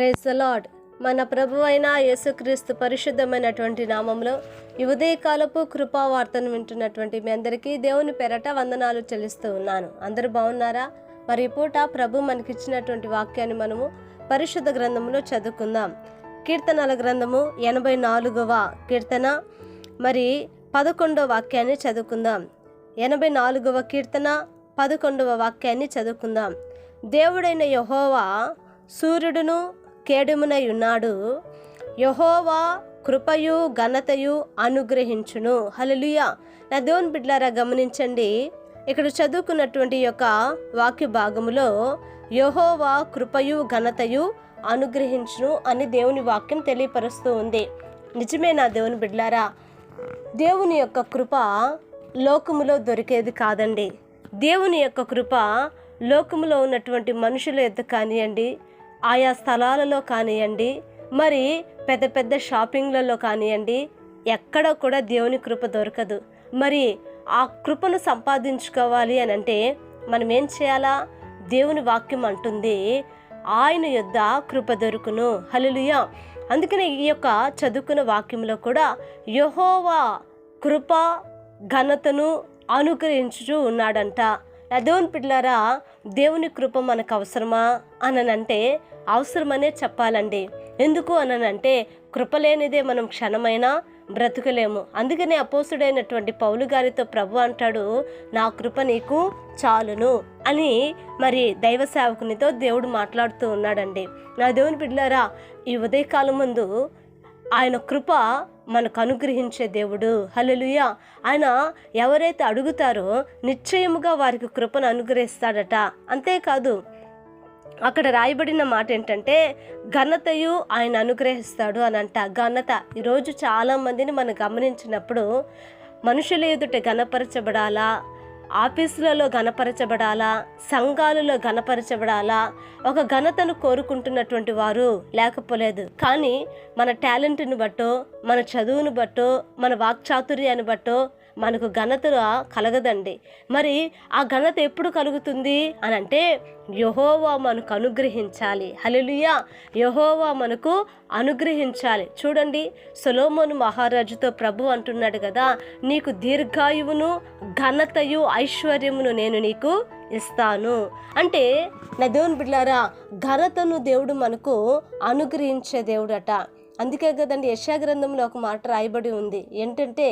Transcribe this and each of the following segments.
The lord మన ప్రభు అయిన యేసుక్రీస్తు పరిశుద్ధమైనటువంటి నామంలో యువదయకాలపు కృపావార్తను వింటున్నటువంటి మీ అందరికీ దేవుని పెరట వందనాలు చెల్లిస్తూ ఉన్నాను. అందరూ బాగున్నారా? మరి పూట ప్రభు మనకిచ్చినటువంటి వాక్యాన్ని మనము పరిశుద్ధ గ్రంథంలో చదువుకుందాం. కీర్తనల గ్రంథము ఎనభై నాలుగవ కీర్తన. మరి పదకొండవ వాక్యాన్ని చదువుకుందాం. ఎనభై నాలుగవ కీర్తన పదకొండవ వాక్యాన్ని చదువుకుందాం. దేవుడైన యహోవా సూర్యుడును కేడుమునై ఉన్నాడు. యహోవా కృపయు ఘనతయు అనుగ్రహించును. హలలుయ నా దేవుని బిడ్లారా గమనించండి. ఇక్కడ చదువుకున్నటువంటి యొక్క వాక్య భాగములో యహోవా కృపయు ఘనతయు అనుగ్రహించును అని దేవుని వాక్యం తెలియపరుస్తూ ఉంది. నిజమే నా దేవుని బిడ్లారా దేవుని యొక్క కృప లోకములో దొరికేది కాదండి. దేవుని యొక్క కృప లోకములో ఉన్నటువంటి మనుషుల ఎద్దు కానివ్వండి ఆయా స్థలాలలో కానివ్వండి మరి పెద్ద పెద్ద షాపింగ్లలో కానివ్వండి ఎక్కడ కూడా దేవుని కృప దొరకదు. మరి ఆ కృపను సంపాదించుకోవాలి అని అంటే మనం ఏం చేయాలా? దేవుని వాక్యం అంటుంది ఆయన యొద్ద కృప దొరుకును. హల్లెలూయా. అందుకనే ఈ యొక్క చదువుకున్న వాక్యంలో కూడా యహోవా కృప ఘనతను అనుగ్రహించుచూ ఉన్నాడంట. నా దేవుని పిల్లారా దేవుని కృప మనకు అవసరమా అననంటే అవసరమనే చెప్పాలండి. ఎందుకు అననంటే కృప లేనిదే మనం క్షణమైనా బ్రతుకలేము. అందుకనే అపోసుడైనటువంటి పౌలు గారితో ప్రభు అంటాడు నా కృప నీకు చాలును అని మరి దైవ సేవకునితో దేవుడు మాట్లాడుతూ ఉన్నాడండి. నా దేవుని బిడ్డలారా ఈ ఉదయకాలం ముందు ఆయన కృప మనకు అనుగ్రహించే దేవుడు. హలలుయ ఆయన ఎవరైతే అడుగుతారో నిశ్చయముగా వారికి కృపను అనుగ్రహిస్తాడట. అంతేకాదు అక్కడ రాయబడిన మాట ఏంటంటే ఘనతయు ఆయన అనుగ్రహిస్తాడు అని అంట. ఘనత. ఈరోజు చాలామందిని మనం గమనించినప్పుడు మనుషుల ఎదుట గణపరచబడాలా ఆఫీసులలో గనపరచబడాలా సంఘాలలో గనపరచబడాలా ఒక ఘనతను కోరుకుంటున్నటువంటి వారు లేకపోలేదు. కానీ మన టాలెంట్ని బట్టో మన చదువును బట్టో మన వాక్చాతుర్యాన్ని బట్టో మనకు ఘనత కలగదండి. మరి ఆ ఘనత ఎప్పుడు కలుగుతుంది? అని అంటే యహోవా మనకు అనుగ్రహించాలి. హల్లెలూయా! యహోవా మనకు అనుగ్రహించాలి. చూడండి సొలోమోను మహారాజుతో ప్రభు అంటున్నాడు కదా నీకు దీర్ఘాయువును ఘనతయు ఐశ్వర్యమును నేను నీకు ఇస్తాను. అంటే నా దేవుని బిడ్డారా ఘనతను దేవుడు మనకు అనుగ్రహించే దేవుడట. అందుకే కదండి యశా గ్రంథంలో ఒక మాట రాయబడి ఉంది. ఏంటంటే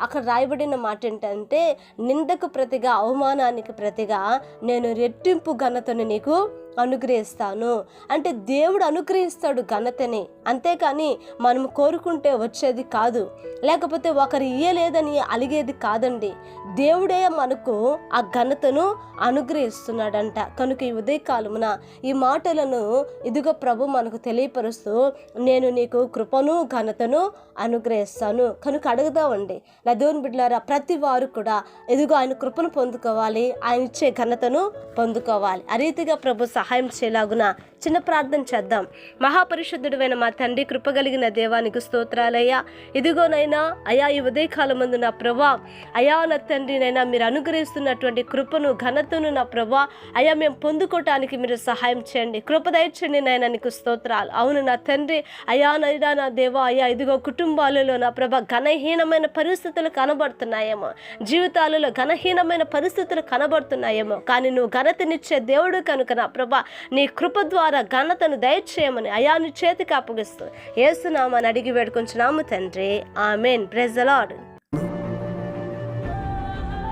అక్కడ రాయబడిన మాట ఏంటంటే నిందకు ప్రతిగా అవమానానికి ప్రతిగా నేను రెట్టింపు ఘనతను నీకు అనుగ్రహిస్తాను. అంటే దేవుడు అనుగ్రహిస్తాడు ఘనతని. అంతేకాని మనం కోరుకుంటే వచ్చేది కాదు. లేకపోతే ఒకరు ఇయ్యలేదని అలిగేది కాదండి. దేవుడే మనకు ఆ ఘనతను అనుగ్రహిస్తున్నాడంట. కనుక ఈ ఉదయకాలమున ఈ మాటలను ఇదిగో ప్రభు మనకు తెలియపరుస్తూ నేను నీకు కృపను ఘనతను అనుగ్రహిస్తాను. కనుక అడుగుదామండి. నా దేవుని బిడ్డలారా ప్రతి వారు కూడా ఇదిగో ఆయన కృపను పొందుకోవాలి. ఆయన ఇచ్చే ఘనతను పొందుకోవాలి. ఆ రీతిగా ప్రభు సహాయం చేయలాగున చిన్న ప్రార్థన చేద్దాం. మహాపరిశుద్ధుడువైన మా తండ్రి కృపగలిగిన దేవానికి స్తోత్రాలయ్యా. ఇదిగోనైనా అయా ఈ ఉదయకాలం ముందు నా ప్రభా అయా నా తండ్రినైనా మీరు అనుగ్రహిస్తున్నటువంటి కృపను ఘనతను నా ప్రభా అయా మేము పొందుకోవటానికి మీరు సహాయం చేయండి. కృప దయచండి నాయన నీకు స్తోత్రాలు. అవును నా తండ్రి అయా నైనా నా దేవా అయా ఇదిగో కుటుంబాలలో నా ప్రభ ఘనహీనమైన పరిస్థితులు కనబడుతున్నాయేమో. జీవితాలలో ఘనహీనమైన పరిస్థితులు కనబడుతున్నాయేమో. కానీ నువ్వు ఘనతనిచ్చే దేవుడు కనుక నా ప్రభ నీ కృప ద్వారా ఘనతను దయచేయమని అయా నీ చేతికి అప్పగిస్తూ ఏసునామని అడిగి వేడుకొంచున్నాము తండ్రి. ఆమెన్. ప్రెజ్ లార్డ్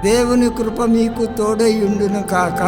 దేవుని కృప మీకు తోడై ఉండును కాక.